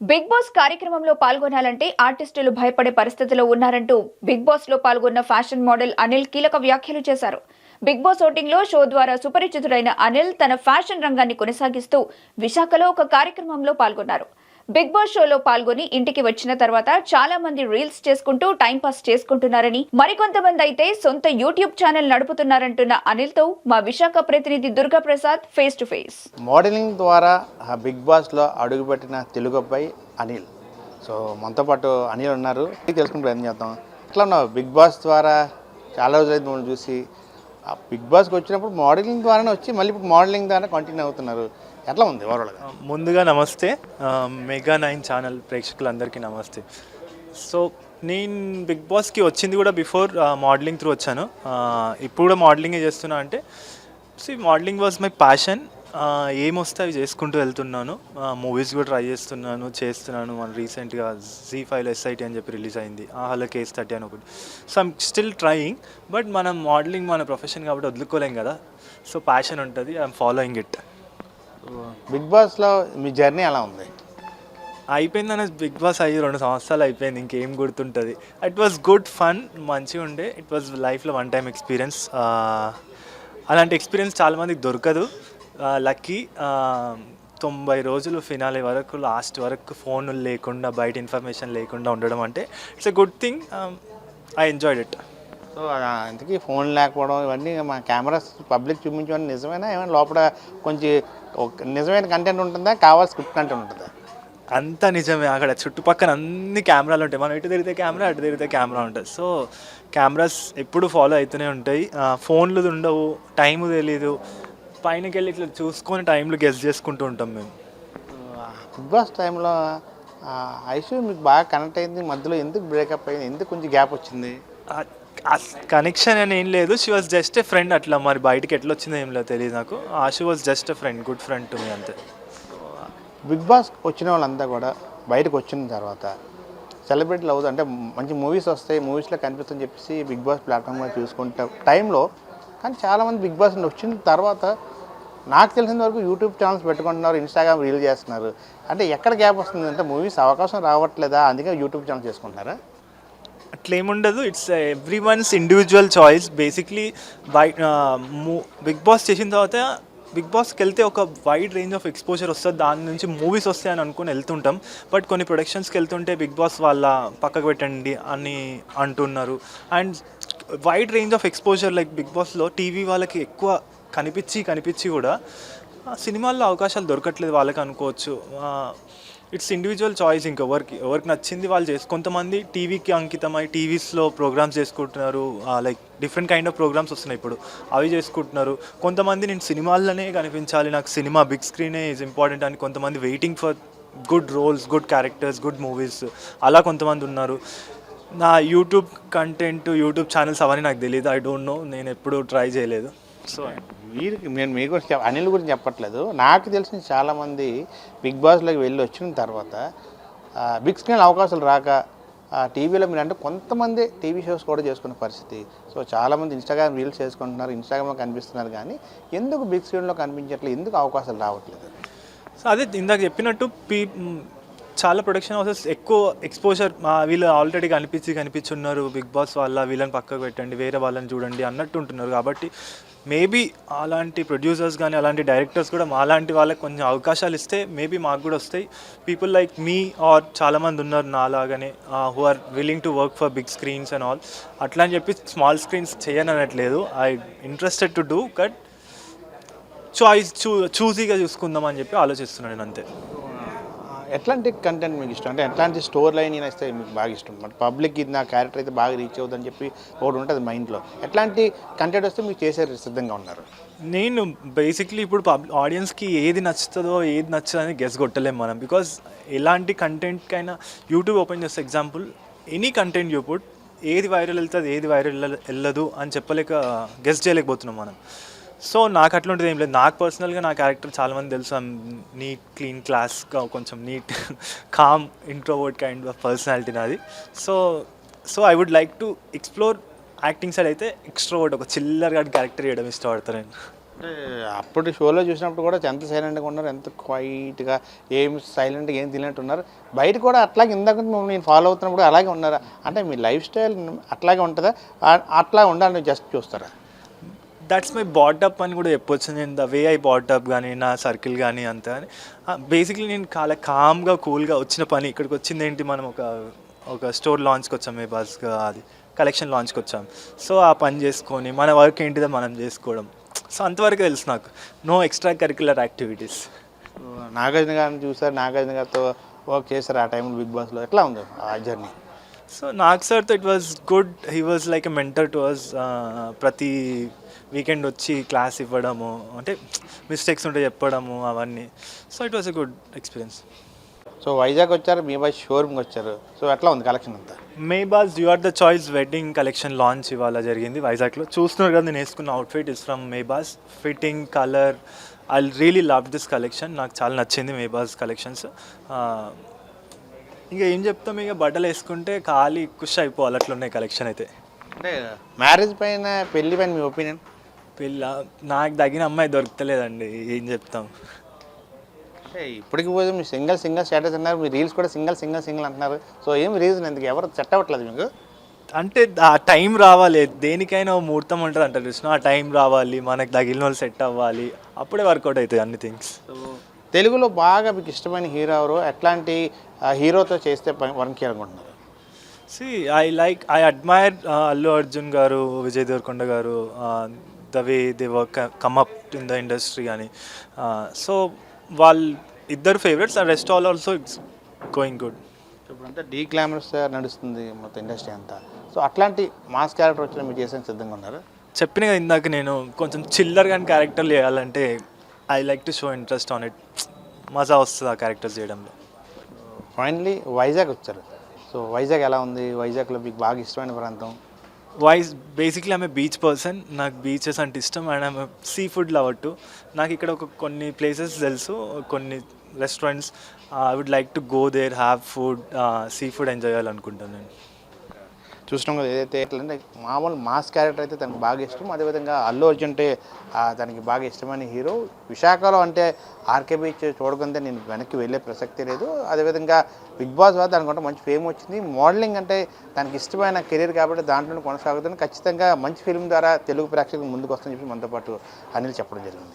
Big boss కార్యక్రమంలో పాల్గొనాలంటే ఆర్టిస్టులు భయపడే పరిస్థితిలో ఉన్నారంటూ బిగ్ బాస్లో పాల్గొన్న ఫ్యాషన్ మోడల్ అనిల్ కీలక వ్యాఖ్యలు చేశారు. బిగ్ బాస్ ఓటింగ్లో షో ద్వారా సుపరిచితుడైన అనిల్ తన ఫ్యాషన్ రంగాన్ని కొనసాగిస్తూ విశాఖలో ఒక కార్యక్రమంలో పాల్గొన్నారు. బిగ్ బాస్ షోలో పాల్గొని ఇంటికి వచ్చిన తర్వాత చాలా మంది రీల్స్ చేసుకుంటూ టైంపాస్ చేసుకుంటున్నారని మరికొంతమంది అయితే సొంత యూట్యూబ్ ఛానల్ నడుపుతున్నారంటున్న అనిల్తో మా విశాఖ ప్రతినిధి Durga Prasad face to face modelling ద్వారా ఆ బాస్లో అడుగుపెట్టిన తెలుగు అబ్బాయి అనిల్. సో మనతో పాటు అనిల్ ఉన్నారు. ఇది తెలుసుకుని ప్రయత్నం చేద్దాం. ఎట్లా ఉన్నావు? బిగ్ బాస్ ద్వారా చాలా రోజులైంది మిమ్మల్ని చూసి. ఆ బిగ్ బాస్కి వచ్చినప్పుడు మోడలింగ్ ద్వారానే వచ్చి మళ్ళీ ఇప్పుడు మోడలింగ్ ద్వారా కంటిన్యూ అవుతున్నారు. ఎట్లా ఉంది ఓవరాల్గా ముందుగా నమస్తే. మెగా నైన్ ఛానల్ ప్రేక్షకులందరికీ నమస్తే. సో నేను బిగ్ బాస్కి వచ్చింది కూడా బిఫోర్ మోడలింగ్ త్రూ వచ్చాను. ఇప్పుడు కూడా మోడలింగే చేస్తున్నా అంటే see modelling was my passion ఏమొస్తే అవి చేసుకుంటూ వెళ్తున్నాను. మూవీస్ కూడా ట్రై చేస్తున్నాను చేస్తున్నాను. మన రీసెంట్గా జీ ఫైవ్ ఎస్ఐటి అని చెప్పి రిలీజ్ అయింది. ఆహల కేస్ థర్టీ అని ఒకటి. So I'm still trying but మనం మోడలింగ్ మన ప్రొఫెషన్ కాబట్టి వదులుకోలేం కదా. సో ప్యాషన్ ఉంటుంది. ఐఎమ్ ఫాలోయింగ్ ఇట్ బిగ్ బాస్లో మీ జర్నీ ఎలా ఉంది? అయిపోయిందన్న బిగ్ బాస్ అయ్యి రెండు సంవత్సరాలు అయిపోయింది ఇంకేం గుర్తుంటుంది. ఇట్ వాస్ గుడ్ ఫన్ మంచిగా ఉండే. ఇట్ వాజ్ లైఫ్లో వన్ టైం ఎక్స్పీరియన్స్ అలాంటి ఎక్స్పీరియన్స్ చాలామందికి దొరకదు. లక్కీ తొంభై రోజులు ఫినాలే వరకు లాస్ట్ వరకు ఫోన్ లేకుండా బయట ఇన్ఫర్మేషన్ లేకుండా ఉండడం అంటే it's a good thing I enjoyed it so ఇంతకీ ఫోన్ లేకపోవడం ఇవన్నీ మా కెమెరాస్ పబ్లిక్ చూపించడం నిజమేనా? ఏమైనా లోపల కొంచెం నిజమైన కంటెంట్ ఉంటుందా? కావాల్సి స్క్రిప్ట్ కంటెంట్ ఉంటుందా? అంత నిజమే. అక్కడ చుట్టుపక్కల అన్ని కెమెరాలు ఉంటాయి. మనం ఇటు తిరిగితే కెమెరా అటు తిరిగితే కెమెరా ఉంటుంది సో కెమెరాస్ ఎప్పుడు ఫాలో అవుతూనే ఉంటాయి. ఫోన్లు ఉండవు టైం తెలీదు. పైనకి వెళ్ళి ఇట్లా చూసుకొని టైంలు గెస్ట్ చేసుకుంటూ ఉంటాం మేము. బిగ్ బాస్ టైంలో ఐషు మీకు బాగా కనెక్ట్ అయింది. మధ్యలో ఎందుకు బ్రేకప్ అయింది? ఎందుకు కొంచెం గ్యాప్ వచ్చింది? కనెక్షన్ అని ఏం లేదు. She was just a friend అట్లా. మరి బయటకి ఎట్లా వచ్చిందో ఏం లేదు తెలియదు నాకు. ఆ she was just a friend good friend to me అంతే. బిగ్ బాస్ వచ్చిన వాళ్ళంతా కూడా బయటకు వచ్చిన తర్వాత సెలబ్రిటీలు అవుతుంది అంటే మంచి మూవీస్ వస్తాయి మూవీస్లో కనిపిస్తుందని చెప్పేసి బిగ్ బాస్ ప్లాట్ఫామ్గా చూసుకుంటే టైంలో కానీ చాలామంది బిగ్ బాస్ వచ్చిన తర్వాత నాకు తెలిసిన వరకు యూట్యూబ్ ఛానల్స్ పెట్టుకుంటున్నారు ఇన్స్టాగ్రామ్ రీల్ చేస్తున్నారు. అంటే ఎక్కడ గ్యాప్ వస్తుంది అంటే మూవీస్ అవకాశం రావట్లేదా? అందుకే యూట్యూబ్ ఛానల్ చేసుకుంటున్నారా? అట్లేముండదు. It's everyone's individual choice basically by big boss చేసిన తర్వాత బిగ్ బాస్కి వెళ్తే ఒక వైడ్ రేంజ్ ఆఫ్ ఎక్స్పోజర్ వస్తుంది. దాని నుంచి మూవీస్ వస్తాయని అనుకుని వెళ్తుంటాం. బట్ కొన్ని ప్రొడక్షన్స్కి వెళ్తుంటే బిగ్ బాస్ వాళ్ళ పక్కకు పెట్టండి అని అంటున్నారు. And wide range of exposure like big బాస్లో టీవీ వాళ్ళకి ఎక్కువ కనిపించి కనిపించి కూడా సినిమాల్లో అవకాశాలు దొరకట్లేదు వాళ్ళకి అనుకోవచ్చు. ఇట్స్ ఇండివిజువల్ చాయిస్ ఇంకా ఎవరికి ఎవరికి నచ్చింది వాళ్ళు చేసు కొంతమంది టీవీకి అంకితమై టీవీస్లో ప్రోగ్రామ్స్ చేసుకుంటున్నారు like different kind of programmes వస్తున్నాయి ఇప్పుడు. అవి చేసుకుంటున్నారు. కొంతమంది నేను సినిమాల్లోనే కనిపించాలి నాకు సినిమా బిగ్ స్క్రీనే ఈజ్ ఇంపార్టెంట్ అని కొంతమంది waiting for good roles good characters good movies అలా కొంతమంది ఉన్నారు. నా యూట్యూబ్ కంటెంట్ యూట్యూబ్ ఛానల్స్ అవన్నీ నాకు తెలియదు ఐ డోంట్ నో నేను ఎప్పుడు ట్రై చేయలేదు. సో వీరికి నేను మీ గురించి అనిల్ గురించి చెప్పట్లేదు. నాకు తెలిసిన చాలామంది బిగ్ బాస్లోకి వెళ్ళి వచ్చిన తర్వాత బిగ్ స్క్రీన్ అవకాశాలు రాక ఆ, టీవీలో మీరు అంటే కొంతమంది టీవీ షోస్ కూడా చేసుకునే పరిస్థితి. సో చాలామంది ఇన్స్టాగ్రామ్ రీల్స్ చేసుకుంటున్నారు ఇన్స్టాగ్రామ్లో కనిపిస్తున్నారు కానీ ఎందుకు బిగ్ స్క్రీన్లో కనిపించట్లేదు? ఎందుకు అవకాశాలు రావట్లేదు? సో అదే ఇందాక చెప్పినట్టు పీ చాలా ప్రొడక్షన్ హౌసెస్ ఎక్కువ ఎక్స్పోజర్ వీళ్ళు ఆల్రెడీ కనిపించి కనిపించున్నారు బిగ్ బాస్ వాళ్ళ వీళ్ళని పక్కకు పెట్టండి వేరే వాళ్ళని చూడండి అన్నట్టు ఉంటున్నారు. కాబట్టి మేబీ అలాంటి ప్రొడ్యూసర్స్ కానీ అలాంటి డైరెక్టర్స్ కూడా మాలాంటి వాళ్ళకి కొంచెం అవకాశాలు ఇస్తే మేబీ మాకు కూడా వస్తాయి. పీపుల్ లైక్ మీ ఆర్ చాలామంది ఉన్నారు నాలాగానే who are willing to work for big screens and all అట్లా అని చెప్పి small screens చేయననట్లేదు. I interested to do but choice చూ చూజీగా చూసుకుందాం అని చెప్పి ఆలోచిస్తున్నాను నేను అంతే ఎట్లాంటి కంటెంట్ మీకు ఇష్టం? అంటే ఎట్లాంటి స్టోర్ లైన్ ఇస్తే మీకు బాగా ఇష్టం. బట్ పబ్లిక్ ఇది నా క్యారెక్టర్ అయితే బాగా రీచ్ అవుతుందని చెప్పి ఒకటి ఉంటుంది మైండ్లో ఎట్లాంటి కంటెంట్ వస్తే మీకు చేసే సిద్ధంగా ఉన్నారు. నేను బేసిక్లీ ఇప్పుడు పబ్ ఆడియన్స్కి ఏది నచ్చుతుందో ఏది నచ్చదని గెస్ కొట్టలేము మనం. బికాజ్ ఎలాంటి కంటెంట్కైనా యూట్యూబ్ ఓపెన్ చేస్తే example any content you put ఏది వైరల్ వెళ్తుంది ఏది వైరల్ వెళ్ళదు అని చెప్పలేక గెస్ చేయలేకపోతున్నాం మనం. సో నాకు అట్లాంటిది ఏం లేదు. నాకు పర్సనల్గా నా క్యారెక్టర్ చాలామంది తెలుసు. నీట్ క్లీన్ క్లాస్గా కొంచెం neat calm introvert kind of personality నాది. So so I would like to explore acting side అయితే ఎక్స్ట్రోవర్ట్ ఒక చిల్లర్ గాడి క్యారెక్టర్ చేయడం ఇష్టపడతాను నేను. అప్పుడు షోలో చూసినప్పుడు కూడా ఎంత సైలెంట్గా ఉన్నారు ఎంత క్వైట్గా ఏం సైలెంట్గా ఏం తినట్టు ఉన్నారు. బయట కూడా అట్లాగే ఇందాక మిమ్మల్ని నేను ఫాలో అవుతున్నప్పుడు అలాగే ఉన్నారా? అంటే మీ లైఫ్ స్టైల్ అట్లాగే ఉంటుందా? అట్లా ఉండాలని జస్ట్ చూస్తారా? దట్స్ మై బాటప్ అని కూడా చెప్పొచ్చు. నేను ద వే ఐ బాటప్ కానీ నా సర్కిల్ కానీ అంతా అని. బేసిక్లీ నేను చాలా కామ్గా కూల్గా వచ్చిన పని ఇక్కడికి వచ్చింది ఏంటి? మనం ఒక ఒక స్టోర్ లాంచ్కి వచ్చాం మే బస్గా అది కలెక్షన్ లాంచ్కి వచ్చాం. సో ఆ పని చేసుకొని మన వర్క్ ఏంటిదో మనం చేసుకోవడం. సో అంతవరకు తెలుసు నాకు. No extracurricular activities Nagarjuna గారిని చూసారు. నాగార్జున గారితో వర్క్ చేశారు ఆ టైంలో బిగ్ బాస్లో. ఎట్లా ఉంది ఆ జర్నీ సో నాగ్ సార్తో it was good he was like a mentor to us ప్రతి వీకెండ్ వచ్చి క్లాస్ ఇవ్వడము అంటే మిస్టేక్స్ ఉంటే చెప్పడము అవన్నీ. So it was a good experience so Vizag వచ్చారు మీ బాయ్ షోరూమ్కి వచ్చారు. సో ఎట్లా ఉంది కలెక్షన్ అంతా? Mebaz you are the choice wedding collection launch ఇవాళ జరిగింది వైజాగ్లో చూస్తున్నారు కదా నేను వేసుకున్న outfit is from Mebaz fitting colour I really love this collection నాకు చాలా నచ్చింది మే బాస్ కలెక్షన్స్ ఇంకా ఏం చెప్తాం? ఇక బట్టలు వేసుకుంటే ఖాళీ కుష్ అయిపోవాలి. అట్లున్నాయి కలెక్షన్ అయితే. అంటే మ్యారేజ్ పైన పెళ్ళి పైన మీ ఒపీనియన్ పిల్ల నాకు తగిన అమ్మాయి దొరకలేదండి ఏం చెప్తాం? అంటే ఇప్పటికి పోతే మీరు సింగిల్ సింగిల్ స్టేటస్ అన్నారు. మీ రీల్స్ కూడా సింగిల్ సింగిల్ సింగిల్ అంటున్నారు. సో ఏం రీజన్ ఎందుకు ఎవరు సెట్ అవ్వట్లేదు మీకు? అంటే ఆ టైం రావాలి. దేనికైనా ఓ ముహూర్తం ఉంటుంది అంటారు కృష్ణ. ఆ టైం రావాలి. మనకు తగిలిన వాళ్ళు సెట్ అవ్వాలి. అప్పుడే వర్కౌట్ అవుతాయి అన్ని థింగ్స్ తెలుగులో బాగా మీకు ఇష్టమైన హీరో ఎవరు? ఎట్లాంటి హీరోతో చేస్తే వన్ అనుకుంటున్నారు see I like I admire Allu Arjun గారు విజయ్ దేవరకొండ గారు the way they work come up in the industry అని. సో వాళ్ళు ఇద్దరు favourites rest all also it's going good ఇప్పుడంతా డీ గ్లామరస్ నడుస్తుంది మొత్తం ఇండస్ట్రీ అంతా. సో అట్లాంటి మాస్ క్యారెక్టర్ వచ్చిన మీరు చేసేందుకు సిద్ధంగా ఉన్నారు? చెప్పిన కదా ఇందాక నేను కొంచెం చిల్లర్ కానీ క్యారెక్టర్లు చేయాలంటే I like to show interest on it మజా వస్తుంది ఆ క్యారెక్టర్స్ చేయడంలో. ఫైనలీ వైజాగ్ వచ్చారు. సో వైజాగ్ ఎలా ఉంది? వైజాగ్లో మీకు బాగా ఇష్టమైన ప్రాంతం? వైజ్ బేసిక్లీ ఆమె బీచ్ పర్సన్ నాకు బీచెస్ అంటే ఇష్టం అండ్ ఆమె సీ ఫుడ్ లవర్ టు నాకు ఇక్కడ ఒక కొన్ని ప్లేసెస్ తెలుసు కొన్ని restaurants I would like to go there have food seafood enjoy చేయాలనుకుంటాను నేను చూసినాం కదా ఏదైతే అంటే మామూలు మాస్ క్యారెక్టర్ అయితే తనకు బాగా ఇష్టం. అదేవిధంగా అల్లు అర్జున్ అంటే తనకి బాగా ఇష్టమైన హీరో. విశాఖలో అంటే ఆర్కే బీచ్ చూడకుంటే నేను వెనక్కి వెళ్ళే ప్రసక్తి లేదు. అదేవిధంగా బిగ్ బాస్ వల్ల దానికంటే మంచి ఫేమ్ వచ్చింది. మోడలింగ్ అంటే తనకి ఇష్టమైన కెరీర్ కాబట్టి దాంట్లో కొనసాగుతుంది. ఖచ్చితంగా మంచి ఫిల్మ్ ద్వారా తెలుగు ప్రేక్షకులు ముందుకు వస్తుందని చెప్పి మనతో పాటు అనిల్ చెప్పడం జరిగింది.